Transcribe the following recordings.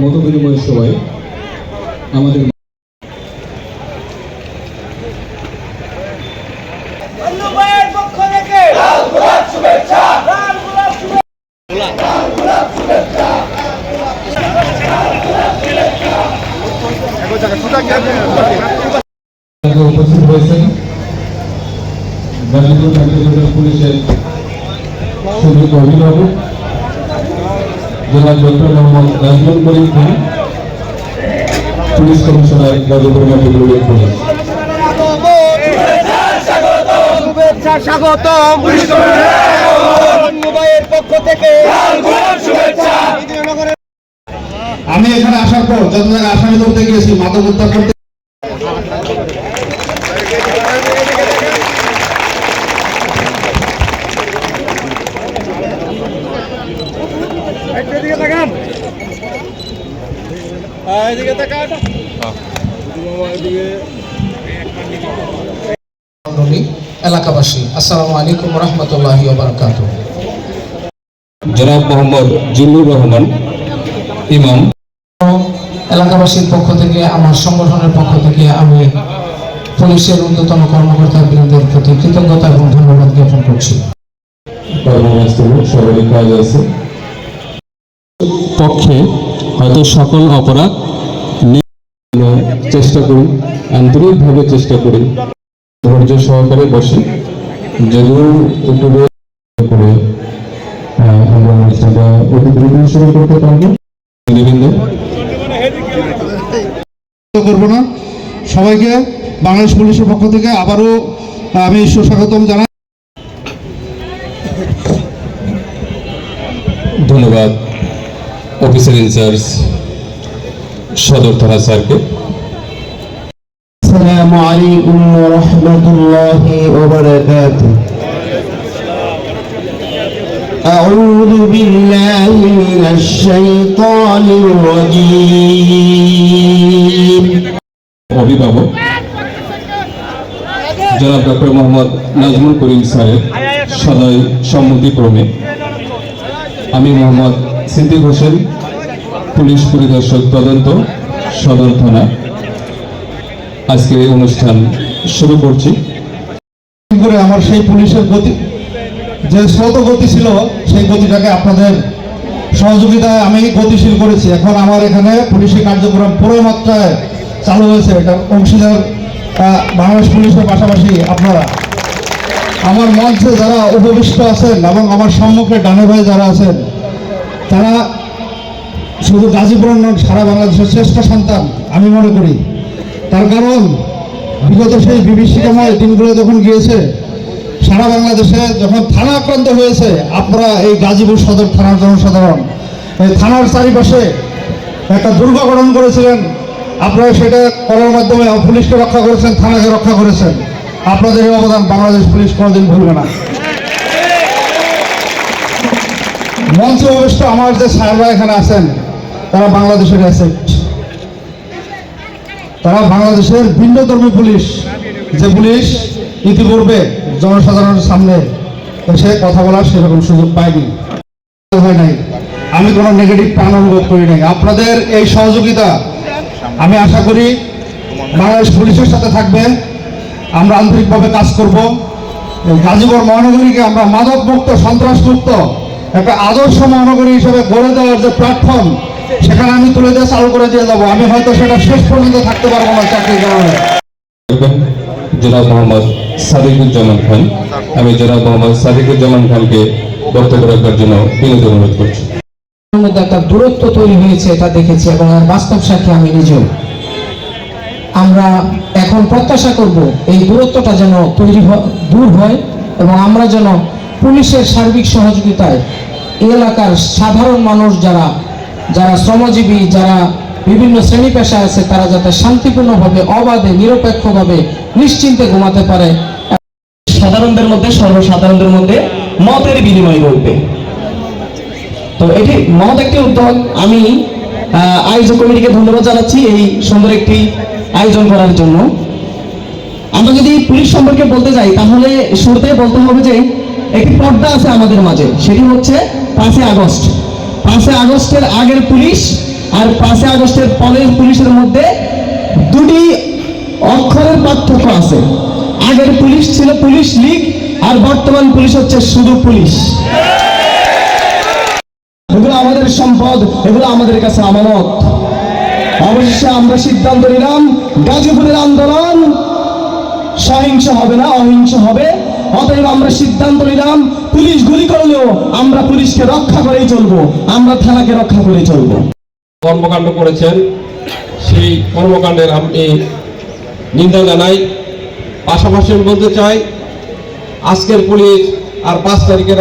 মত বিনিময়ের সময় আমাদের উপস্থিত হয়েছেন গাজীপুর পুলিশের অভিভাবক জেলা doctor Mohammad Nazmul Karim Khan police commissioner Gazipur metropolitan police স্বাগতম পক্ষ থেকে। আমি এখানে আসার পর যত জায়গায় আসামি ধরতে গিয়েছি মাদক উদ্ধার করতে এলাকাবাসী আসসালামু আলাইকুম রহমতুল্লাহি জনাব মোহাম্মদ জিল্লুর রহমান ইমাম। এলাকাবাসীর পক্ষ থেকে আমার সংগঠনের পক্ষ থেকে আমি পুলিশের কর্মকর্তা বৃন্দের প্রতি কৃতজ্ঞতা এবং ধন্যবাদ জ্ঞাপন করছি। পক্ষে হয়তো সকল অপরাধ চেষ্টা করি আন্তরিকভাবে চেষ্টা করি ধৈর্য সহকারে বসে। যদিও একটু করে আমরা অনুষ্ঠানটা অতি দ্রুত শুরু করতে পারব। করব না। সবাইকে বাংলাদেশ পুলিশের পক্ষ থেকে আবারও আমি সুস্বাগতম জানাই। ধন্যবাদ অফিসার ইনচার্জ। সদর থানা স্যারকে আসসালামু আলাইকুম রহমতুল্লাহি ওবারাকাতুহু أعوذ بالله من الشيطان الرجيم অভিভাবক জনাব ডক্টর মোহাম্মদ নাজমুল করিম স্যারের সদয় সম্মতিক্রমে আমি মোহাম্মদ সিদ্দিক হোসেন পুলিশ পরিদর্শক তদন্ত, সদর থানা। আজকে এই অনুষ্ঠান শুরু করছি। করে আমার সেই পুলিশের গতি, যে স্রোত গতি ছিল, সেই গতিটাকে আপনাদের সহযোগিতায় আমি গতিশীল করেছি। এখন আমার এখানে পুলিশি কার্যক্রম পুরো মাত্রায় চালু হয়েছে। এটা অংশীদার বাংলাদেশ পুলিশের পাশাপাশি আপনারা। আমার মঞ্চে যারা উপবিষ্ট আছেন এবং আমার সম্মুখে ডানে ভাই যারা আছেন, তারা শুধু গাজীপুর নন সারা বাংলাদেশের শ্রেষ্ঠ সন্তান, আমি মনে করি। তার কারণ, বিগত সেই বিভীষিকাময় দিনগুলো যখন গিয়েছে, সারা বাংলাদেশে যখন থানা আক্রান্ত হয়েছে, আপনারা এই গাজীপুর সদর থানার জনসাধারণ, এই থানার চারিপাশে একটা দুর্গ গঠন করেছিলেন। আপনারা সেটা করার মাধ্যমে পুলিশকে রক্ষা করেছেন, থানাকে রক্ষা করেছেন। আপনাদের এই অবদান বাংলাদেশ পুলিশ কোনোদিন ভুলবে না। মঞ্চে অবশ্য আমার যে সাহেবরা এখানে আছেন তারা বাংলাদেশের অ্যাসেট তারা বাংলাদেশের ভিন্নধর্মী পুলিশ। যে পুলিশ ইতিপূর্বে জনসাধারণের সামনে এসে কথা বলার সেরকম সুযোগ পায়নি। হয় নাই। আমি কোনো নেগেটিভ প্রাণ অনুভব করি নাই। আপনাদের এই সহযোগিতা আমি আশা করি বাংলাদেশ পুলিশের সাথে থাকবে আমরা আন্তরিকভাবে কাজ করব। গাজীপুর মহানগরীকে আমরা মাদক মুক্ত সন্ত্রাস মুক্ত একটা আদর্শ মহানগরী হিসেবে গড়ে দেওয়ার যে প্ল্যাটফর্ম সেখানে আমি তুলে দিয়ে চালু করে দিয়ে যাব। আমি হয়তো সেটা শেষ পর্যন্ত থাকতে পারব না চাকরির কারণে। জনাব মোহাম্মদ সাদিকুজ্জামান খান। আমি জনাব মোহাম্মদ সাদিকুজ্জামান খানকে বক্তব্য রাখার জন্য বিনীত অনুরোধ করছি। মধ্যে একটা দূরত্ব তৈরি হয়েছে এটা দেখেছি এবং এর বাস্তব সাক্ষী আমি নিজেও। আমরা এখন প্রত্যাশা করব এই দূরত্বটা যেন তৈরি হয় দূর হয় এবং আমরা যেন পুলিশের সার্বিক সহযোগিতায় এলাকার সাধারণ মানুষ যারা যারা শ্রমজীবী যারা বিভিন্ন শ্রেণি পেশা আছে তারা যাতে শান্তিপূর্ণভাবে অবাধে নিরপেক্ষভাবে নিশ্চিন্তে ঘুমাতে পারে। সাধারণদের মধ্যে সর্বসাধারণদের মধ্যে মতের বিনিময় ঘটবে। তো এটি মহৎ একটি উদ্যোগ। আমি আহ, আয়োজক কমিটিকে ধন্যবাদ জানাচ্ছি এই সুন্দর একটি আয়োজন করার জন্য। আমরা যদি পুলিশ সম্পর্কে বলতে যাই তাহলে শুরুতে বলতে হবে যে একটি পর্দা আছে আমাদের মাঝে, সেটি হচ্ছে পাঁচই আগস্ট। পাঁচই আগস্টের আগের পুলিশ আর পাঁচই আগস্টের পরের পুলিশের মধ্যে দুটি অক্ষরের পার্থক্য আছে। আগের পুলিশ ছিল পুলিশ লীগ আর বর্তমান পুলিশ হচ্ছে শুধু পুলিশ। এগুলো আমাদের সম্পদ, এগুলো আমাদের কাছে আমানত। অবশেষে আমরা সিদ্ধান্ত নিলাম, গাজীপুরের আন্দোলন সহিংস হবে না, অহিংস হবে। অতএব আমরা সিদ্ধান্ত নিলাম, পুলিশ গুলি করলেও আমরা পুলিশকে রক্ষা করেই চলবো, আমরা থানাকে রক্ষা করে চলবো। কর্মকাণ্ড করেছেন সেই কর্মকাণ্ডের আমি নিন্দা জানাই। পাশাপাশি বলতে চাই, আজকের পুলিশ আর পাঁচ তারিখের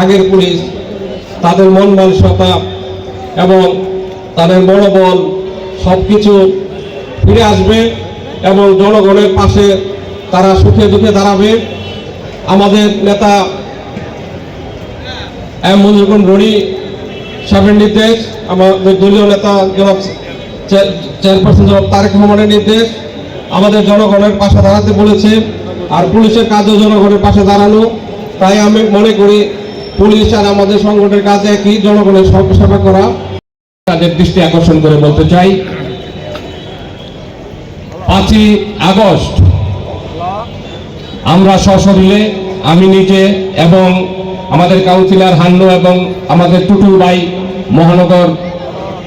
আগের পুলিশ তাদের মন মানসিকতা এবং তাদের মনোবল সব কিছু ফিরে আসবে এবং জনগণের পাশে তারা সুখে দুঃখে দাঁড়াবে। আমাদের নেতা এম মঞ্জুর রনি সাহেবের নির্দেশ, আমাদের দলীয় নেতা জনাব চেয়ারপারসন জনাব তারেক রহমানের নির্দেশ, আমাদের জনগণের পাশে দাঁড়াতে বলেছে আর পুলিশের কাজও জনগণের পাশে দাঁড়ানো। তাই আমি মনে করি পুলিশ আর আমাদের সংগঠনের কাজ একই, জনগণের সেবা করা। তাদের দৃষ্টি আকর্ষণ করে বলতে চাই। পাঁচই আগস্ট আমরা সশরীরে আমি নিজে এবং আমাদের কাউন্সিলর হান্নু এবং আমাদের টুটুল ভাই মহানগর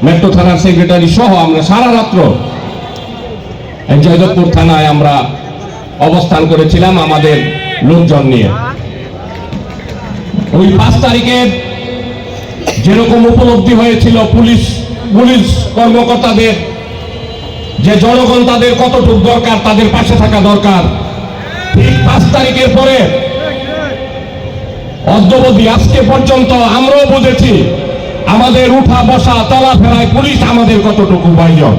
মেট্রো থানার সেক্রেটারি সহ আমরা সারা রাত্র জয়দেবপুর থানায় আমরা অবস্থান করেছিলাম আমাদের লোকজন নিয়ে। ওই পাঁচ তারিখে যেরকম উপলব্ধি হয়েছিল পুলিশ পুলিশ কর্মকর্তাদের, যে জনগণ তাদের কতটুকু দরকার, তাদের পাশে থাকা দরকার পাঁচ তারিখের পরে অদ্যবধি আজকে পর্যন্ত আমরাও বুঝেছি, আমাদের উঠা বসা চলাফেরায় পুলিশ আমাদের কতটুকু প্রয়োজন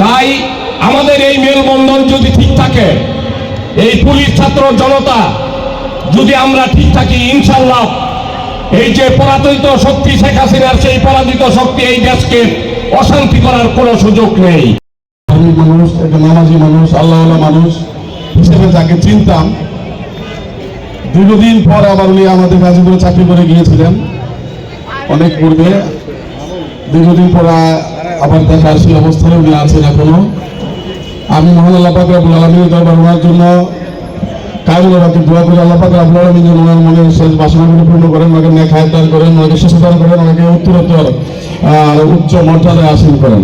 তাই আমাদের এই মেলবন্ধন যদি ঠিক থাকে, এই পুলিশ ছাত্র জনতা যদি আমরা ঠিক থাকি ইনশাল্লাহ এই যে পরাজিত শক্তি শেখ হাসিনার সেই পরাজিত শক্তি এই দেশকে অশান্তি করার কোনো সুযোগ নেই। মানুষ একটা নামাজি মানুষ আল্লাহ মানুষ হিসেবে যাকে চিনতাম, দীর্ঘদিন পর আবার উনি আমাদের গাজীপুরে চাকরি করে গিয়েছিলেন। অনেক পূর্বে, দীর্ঘদিন পর আবার দেখার সেই অবস্থানে উনি আছেন এখনও। আমি মহান আল্লাহ পাক রাবুল আলমীর দরবার ওনার জন্য কায়মুল রাখি দোয়া করে আল্লাহ পাক রাবুল আলমী যেন ওনার মনে শেষ বাসনাগুলো পূর্ণ করেন, ওনাকে দান করেন, ওনাকে সুস্থ দান করেন, ওনাকে উত্তরোত্তর উচ্চ মর্যাদায় আসীন করেন।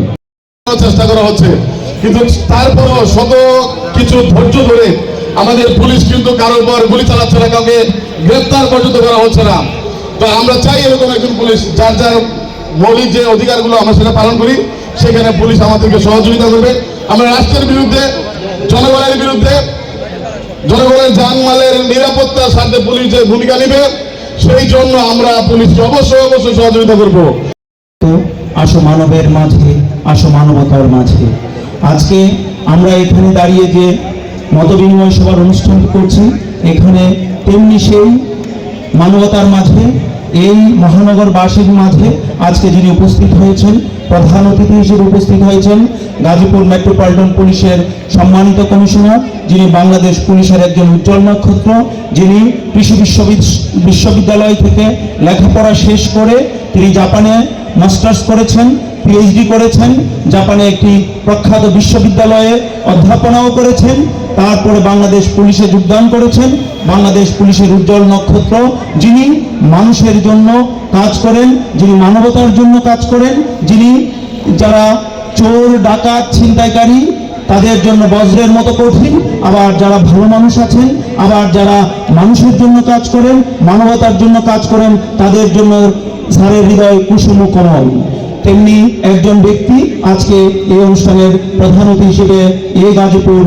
চেষ্টা করা হচ্ছে। কিন্তু তারপরও শত কিছু ধৈর্য ধরে আমাদের পুলিশ কিন্তু কারোর পর গুলি চালাচ্ছে না, কাউকে গ্রেপ্তার পর্যন্ত করা হচ্ছে না। তো আমরা চাই এরকম একজন পুলিশ, যার যার মৌলিক যে অধিকারগুলো আমরা সেটা পালন করি, সেখানে পুলিশ আমাদেরকে সহযোগিতা করবে। আমরা রাষ্ট্রের বিরুদ্ধে, জনগণের বিরুদ্ধে, জনগণের জানমালের নিরাপত্তার স্বার্থে পুলিশ যে ভূমিকা নেবে, সেই জন্য আমরা পুলিশকে অবশ্যই অবশ্যই সহযোগিতা করব। আসো মানবের মাঝে, আসো মানবতার মাঝে। আজকে আমরা এখানে দাঁড়িয়ে যে মত বিনিময় সভার অনুষ্ঠান করছি, এখানে তেমনি সেই মানবতার মাঝে, এই মহানগরবাসীর মাঝে আজকে যিনি উপস্থিত হয়েছেন, প্রধান অতিথি হিসেবে উপস্থিত হয়েছেন গাজীপুর মেট্রোপলিটন পুলিশের সম্মানিত কমিশনার, যিনি বাংলাদেশ পুলিশের একজন উজ্জ্বল নক্ষত্র, যিনি কৃষি বিশ্ববিদ- বিশ্ববিদ্যালয় থেকে লেখাপড়া শেষ করে তিনি জাপানে মাস্টার্স করেছেন। পিএইচডি করেছেন, জাপানে একটি প্রখ্যাত বিশ্ববিদ্যালয়ে অধ্যাপনাও করেছেন, তারপরে বাংলাদেশ পুলিশে যোগদান করেছেন, বাংলাদেশ পুলিশের উজ্জ্বল নক্ষত্র, যিনি মানুষের জন্য কাজ করেন, যিনি মানবতার জন্য কাজ করেন, যিনি যারা চোর, ডাকাত, ছিনতাইকারী, তাদের জন্য বজ্রের মতো কঠিন, আবার যারা ভালো মানুষ আছেন, আবার যারা মানুষের জন্য কাজ করেন, মানবতার জন্য কাজ করেন, তাদের জন্য স্যারের হৃদয় কুসুম কমল। তেমনি একজন ব্যক্তি আজকে এই অনুষ্ঠানের প্রধান অতিথি হিসেবে এই গাজীপুর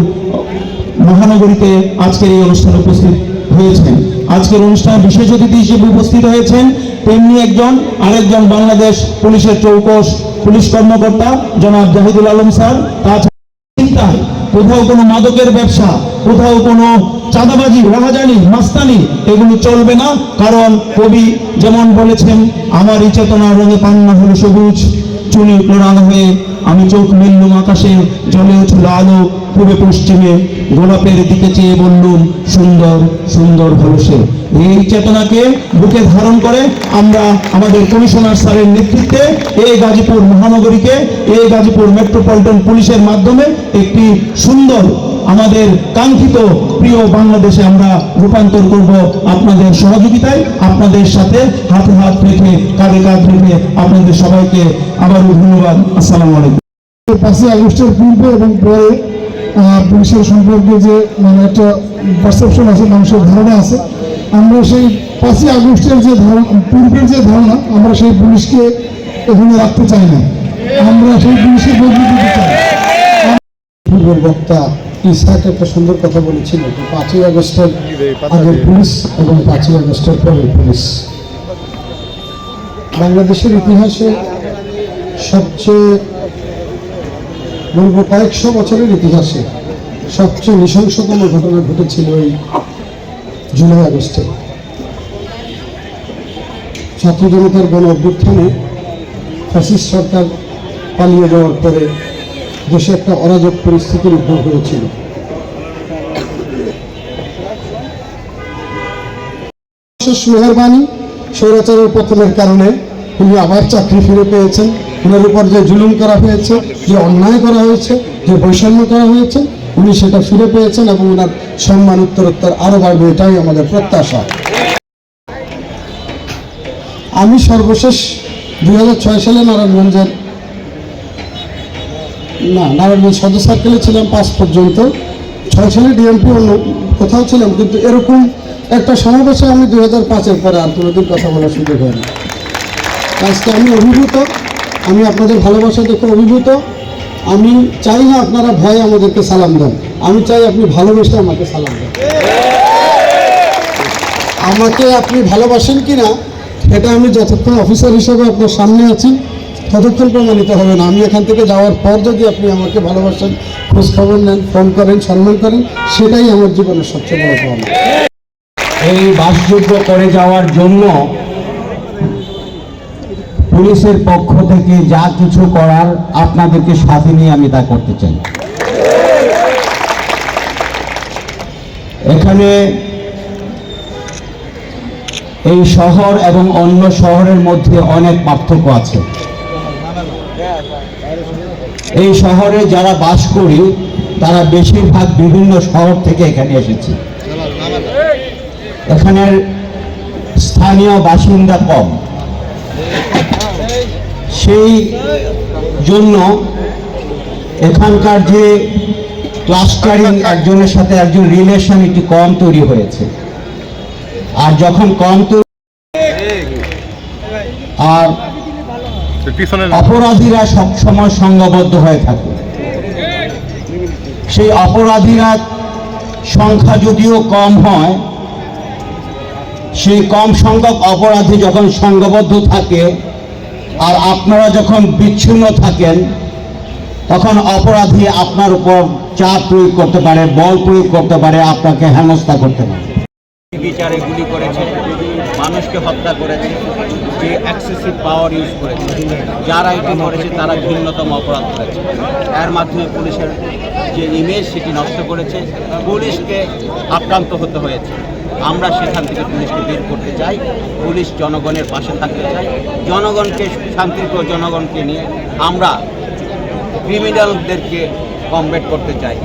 মহানগরীতে আজকের এই অনুষ্ঠানে উপস্থিত হয়েছেন। আজকের অনুষ্ঠানে বিশেষ অতিথি হিসেবে উপস্থিত হয়েছেন তেমনি একজন আরেকজন বাংলাদেশ পুলিশের চৌকস পুলিশ কর্মকর্তা জনাব জাহিদুল আলম স্যার। তাছাড়া কোথাও কোনো মাদকের ব্যবসা, কোথাও কোনো চাঁদাবাজি রাহাজানি মাস্তানি এগুলো চলবে না, কারণ কবি যেমন বলেছেন, আমার এই চেতনা রঙে পান্না হলো সবুজ, চুনি পোড়ানো হয়ে আমি চোখ মিললুম আকাশে জলে উঠল আলো। পূর্বে পশ্চিমে গোলাপের দিকে চেয়ে বললুম, সুন্দর সুন্দর হলো সে। এই চেতনাকে বুকে ধারণ করে আমরা আমাদের কমিশনার স্যারের নেতৃত্বে এই গাজীপুর মহানগরীকে, এই গাজীপুর মেট্রোপলিটন পুলিশের মাধ্যমে একটি সুন্দর, আমাদের কাঙ্ক্ষিত প্রিয় বাংলাদেশে আমরা রূপান্তর করব আপনাদের সহযোগিতায়, আপনাদের সাথে হাতে হাত রেখে, কাঁধে কাঁধ রেখে আপনাদের সবাইকে আবারও ধন্যবাদ। আসসালামু আলাইকুম। পাঁচই আগস্টের পূর্বে এবং পরে পুলিশের সম্পর্কে যে মানে একটা পারসেপশন আছে, মানুষের ধারণা আছে, আমরা সেই পাঁচই আগস্টের যে ধারণা, পূর্বের যে ধারণা, আমরা সেই পুলিশকে এখানে রাখতে চাই না। আমরা সেই পুলিশের বদলে পূর্বের বক্তা ইসাক একটা সুন্দর কথা বলেছিল যে পাঁচই আগস্টের আগের পুলিশ এবং পাঁচই আগস্টের পরের পুলিশ। বাংলাদেশের ইতিহাসে সবচেয়ে বলব কয়েকশো বছরের ইতিহাসে সবচেয়ে নৃশংসতম ঘটনা ঘটেছিল এই জুলাই আগস্টে। ছাত্র জনতার গণ অভ্যুত্থানে ফ্যাসিস্ট সরকার পালিয়ে যাওয়ার পরে দেশে একটা অরাজক পরিস্থিতির উদ্ভব হয়েছিল। মেহরবানি স্বৈরাচারের পতনের কারণে উনি আবার চাকরি ফিরে পেয়েছেন। ওনার উপর যে জুলুম করা হয়েছে, যে অন্যায় করা হয়েছে, যে বৈষম্য করা হয়েছে, উনি সেটা ফিরে পেয়েছেন এবং ওনার সম্মান, উত্তরোত্তর আরও বাড়বে, এটাই আমাদের প্রত্যাশা। আমি সর্বশেষ দুই হাজার ছয় সালে নারায়ণগঞ্জের না, নারায়ণগঞ্জ সদর সার্কেলে ছিলাম পাঁচ পর্যন্ত। ছয় সালে ডিএমপি অন্য কোথাও ছিলাম, কিন্তু এরকম একটা সমাবেশে আমি দুই হাজার পাঁচের পরে আর কোনোদিন কথা বলার সুযোগ হয়নি। আজকে আমি অভিভূত আমি আপনাদের ভালোবাসা দেখে অভিভূত। আমি চাই না আপনারা ভয় আমাদেরকে সালাম দেন। আমি চাই আপনি ভালোবেসে আমাকে সালাম দেন। আমাকে আপনি ভালোবাসেন কি না এটা আমি যতক্ষণ অফিসার হিসেবে আপনার সামনে আছি, ততক্ষণ প্রমাণিত হবে না। আমি এখান থেকে যাওয়ার পর যদি আপনি আমাকে ভালোবাসেন খোঁজ খবর নেন, ফোন করেন, সম্মান করেন, সেটাই আমার জীবনের সবচেয়ে বড় এই বাসযোগ্য করে যাওয়ার জন্য পুলিশের পক্ষ থেকে যা কিছু করার আপনাদেরকে সাথে নিয়ে আমি তা করতে চাই। এখানে এই শহর এবং অন্য শহরের মধ্যে অনেক পার্থক্য আছে। এই শহরে যারা বাস করি, তারা বেশিরভাগ বিভিন্ন শহর থেকে এখানে এসেছে। এখানের স্থানীয় বাসিন্দা কম। সেই জন্য এখানকার যে ক্লাস্টারিং একজনের সাথে একজন রিলেশন একটু কম তৈরি হয়েছে। আর যখন কম আর অপরাধীরা সবসময় সংঘবদ্ধ হয়ে থাকে। সেই অপরাধীরা সংখ্যা যদিও কম হয় সেই কম সংখ্যক অপরাধী যখন সংঘবদ্ধ থাকে, আর আপনারা যখন বিচ্ছিন্ন থাকেন, তখন অপরাধী আপনার উপর চাপ প্রয়োগ করতে পারে, বল প্রয়োগ করতে পারে, আপনাকে হেনস্থা করতে পারে। বিচারে গুলি করেছে, মানুষকে হত্যা করেছে, যে এক্সেসিভ পাওয়ার ইউজ করেছে, যারা এটি করেছে, তারা ঘৃণ্যতম অপরাধ করেছে। এর মাধ্যমে পুলিশের যে ইমেজ সেটি নষ্ট করেছে, পুলিশকে আক্রান্ত হতে হয়েছে। আমরা সেখান থেকে পুলিশকে বের করতে চাই। পুলিশ জনগণের পাশে থাকতে চাই। জনগণকে শান্তিপ্রিয় জনগণকে নিয়ে আমরা ক্রিমিনালদেরকে কমবেট করতে চাই।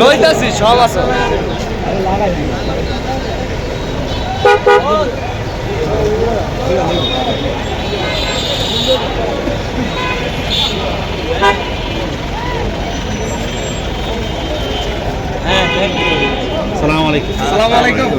লইতাছি সব আছে। সালাম আলাইকুম। সালাম আলাইকুম।